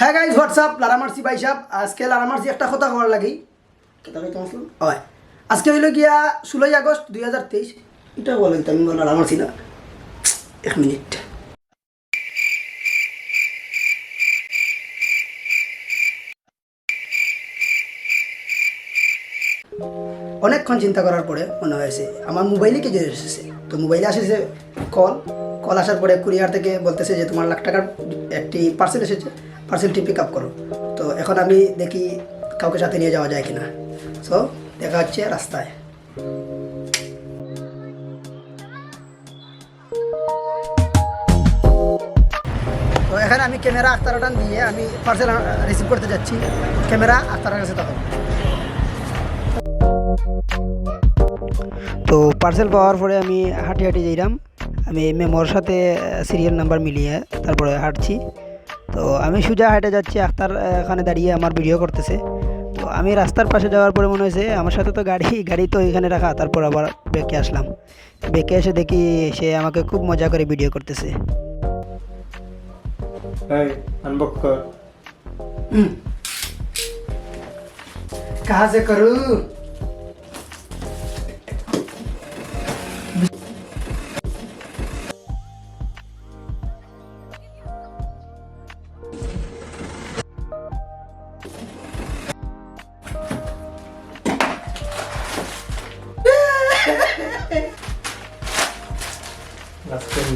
হ্যাঁ guys WhatsApp লারামার্সি ভাই সাহেব আজকে লারামার্সি একটা কথা হওয়ার লাগি। হয়। আজকে হইল গিয়া ষোলোই আগস্ট দুই হাজার তেইশ। এটা বলে আমি বলো লারামার্সি না? এক মিনিট। অনেকক্ষণ চিন্তা করার পরে মনে হয়েছে, আমার মোবাইলে কে এসেছে। তো মোবাইলে আসেছে কল কল আসার পরে কুরিয়ার থেকে বলতেছে যে তোমার লাখ টাকার একটি পার্সেল এসেছে। পার্সেলটি পিক আপ করো। তো এখন আমি দেখি কাউকে সাথে নিয়ে যাওয়া যায় কিনা। সো দেখা হচ্ছে রাস্তায়। তো এখানে আমি ক্যামেরা আখতারাটান দিয়ে আমি পার্সেল রিসিভ করতে যাচ্ছি। ক্যামেরা আখতারার কাছে তখন। তো পার্সেল পাওয়ার পরে আমি হাঁটি হাঁটি যাইলাম। আমি মেমোর সাথে সিরিয়াল নাম্বার মিলিয়ে তারপরে হাঁটছি। তো আমি সোজা হাটে যাচ্ছি আখতার এখানে দাঁড়িয়ে আমার ভিডিও করতেছে। তো আমি রাস্তার পাশে যাওয়ার পরে মনে হয়েছে আমার সাথে তো গাড়ি গাড়ি তো এখানে রাখা তারপর আবার বেঁকে আসলাম। বেঁকে এসে দেখি সে আমাকে খুব মজা করে ভিডিও করতেছে। কাজে করু।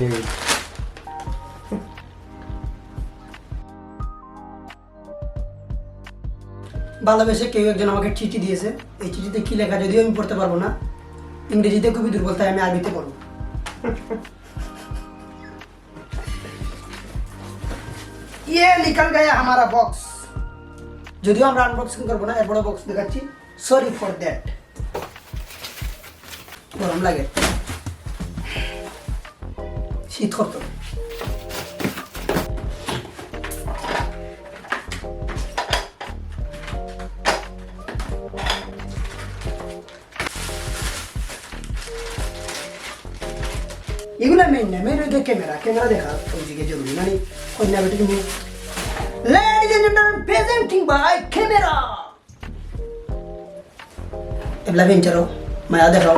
নিয়ে বাংলাদেশে কেউ একজন আমাকে চিঠি দিয়েছে। এই চিঠিতে কি লেখা যদিও আমি পড়তে পারব না, ইংরেজিতে খুবই দুর্বল, তাই আমি আরবিতে পড়ব। ইয়ে আমারা বক্স যদিও আমরা আনবক্সিং করব না এরপরে বক্স দেখাচ্ছি। সরি ফর দ্যাট গরম লাগে। শীত করতো এগুলো মেন না মেন হচ্ছে ক্যামেরা ক্যামেরা দেখা ওইদিকে জরুরি মানে কন্যা বেটি তুমি ladies and gentleman presenting by camera এবলা বেঞ্চারো মায়া দেখাও